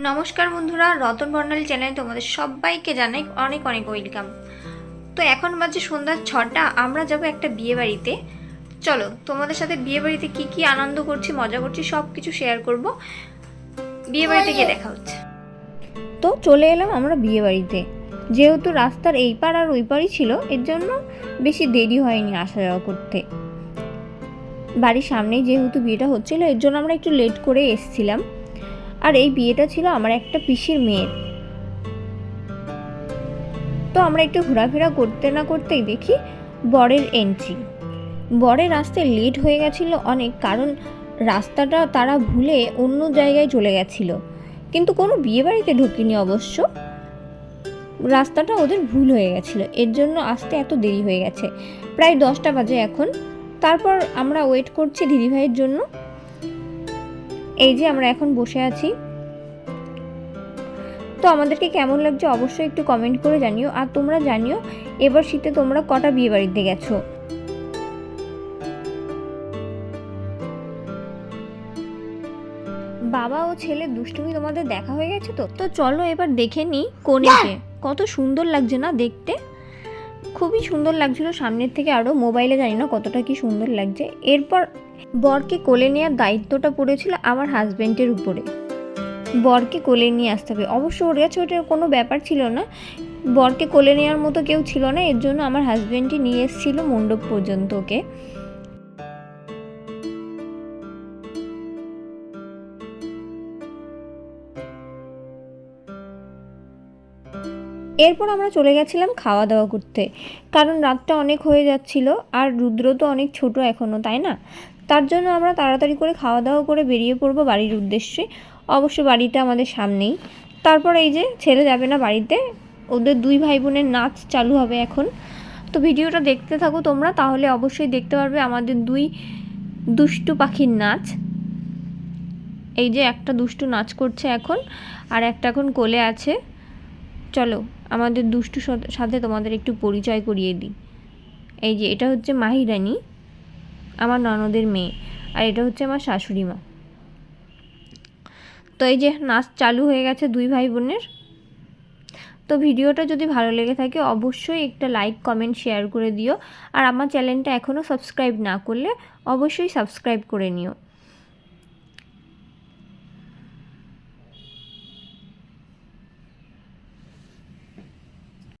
নমস্কার বন্ধুরা, রতন বর্ণালী চ্যানেলে তোমাদের সবাইকে জানাই অনেক অনেক ওয়েলকাম। তো এখন বাজে সন্ধ্যা ছটা, আমরা যাব একটা বিয়ে বাড়িতে চলো, তোমাদের সাথে বিয়ে বাড়িতে কী কী আনন্দ করছি, মজা করছি সব কিছু শেয়ার করব। বিয়ে বাড়িতে গিয়ে দেখা হচ্ছে। তো চলে এলাম আমরা বিয়ে বাড়িতে যেহেতু রাস্তার এই পার আর ওই পারই ছিল, এর জন্য বেশি দেরি হয়নি আসা যাওয়া করতে। বাড়ির সামনেই যেহেতু বিয়েটা হচ্ছিল, এর জন্য আমরা একটু লেট করে এসছিলাম। আর এই বিয়েটা ছিল আমার একটা পিসির মেয়ের। তো আমরা একটু ঘোরাফেরা করতে না করতেই দেখি বরের এন্ট্রি বরের রাস্তায় লেট হয়ে গেছিল অনেক, কারণ রাস্তাটা তারা ভুলে অন্য জায়গায় চলে গেছিল। কিন্তু কোনো বিয়েবাড়িতে ঢুকিনি অবশ্য। রাস্তাটা ওদের ভুল হয়ে গেছিল, এর জন্য আসতে এত দেরি হয়ে গেছে। প্রায় দশটা বাজে এখন। তারপর আমরা ওয়েট করছি দিদিভাইয়ের জন্য। এই যে আমরা এখন বসে আছি। তো আমাদেরকে কেমন লাগছে অবশ্যই একটু কমেন্ট করে জানিও। আর তোমরা জানিও, এবার শীতে তোমরা কটা বিয়ে বাড়িতে গেছো? বাবা ও ছেলে দুষ্টুমি তোমাদের দেখা হয়ে গেছে তো? তো চলো এবার দেখে নিই কোনেকে কত সুন্দর লাগছে না দেখতে? খুবই সুন্দর লাগছিল। সামনের থেকে আরও মোবাইলে জানি না কতটা কি সুন্দর লাগছে। এরপর বরকে কোলে নেওয়ার দায়িত্বটা পড়েছিল আমার হাজব্যান্ডের উপরে। বরকে কোলে নিয়ে আসতে হবে। অবশ্য ওর কাছে ওটার কোনো ব্যাপার ছিল না। বরকে কোলে নেওয়ার মতো কেউ ছিল না। এর জন্য আমার হাজব্যান্ডটি নিয়ে এসেছিল মণ্ডপ পর্যন্ত ওকে। এরপর আমরা চলে গেছিলাম খাওয়া দাওয়া করতে। কারণ রাতটা অনেক হয়ে যাচ্ছিল আর রুদ্র তো অনেক ছোট এখনও তাই না? তার জন্য আমরা তাড়াতাড়ি করে খাওয়া দাওয়া করে বেরিয়ে পড়ব বাড়ির উদ্দেশ্যে। অবশ্য বাড়িটা আমাদের সামনেই। তারপর এই যে ছেলে যাবে না বাড়িতে, ওদের দুই ভাই বোনের নাচ চালু হবে এখন। তো ভিডিওটা দেখতে থাকো তোমরা, তাহলে অবশ্যই দেখতে পারবে আমাদের দুই দুষ্টু পাখির নাচ। এই যে একটা দুষ্টু নাচ করছে এখন, আর একটা এখন কোলে আছে। চলো, আমাদের দুষ্টু সাথে- তোমাদের একটু পরিচয় করিয়ে দিই। এই যে, এটা হচ্ছে মাহিরানি, আমার ননদের মেয়ে, আর এটা হচ্ছে আমার শাশুড়ি মা। তো এই যে, নাচ চালু হয়ে গেছে দুই ভাই বোনের তো ভিডিওটা যদি ভালো লেগে থাকে, অবশ্যই একটা লাইক, কমেন্ট, শেয়ার করে দিও। আর আমার চ্যানেলটা এখনও সাবস্ক্রাইব না করলে, অবশ্যই সাবস্ক্রাইব করে নিও।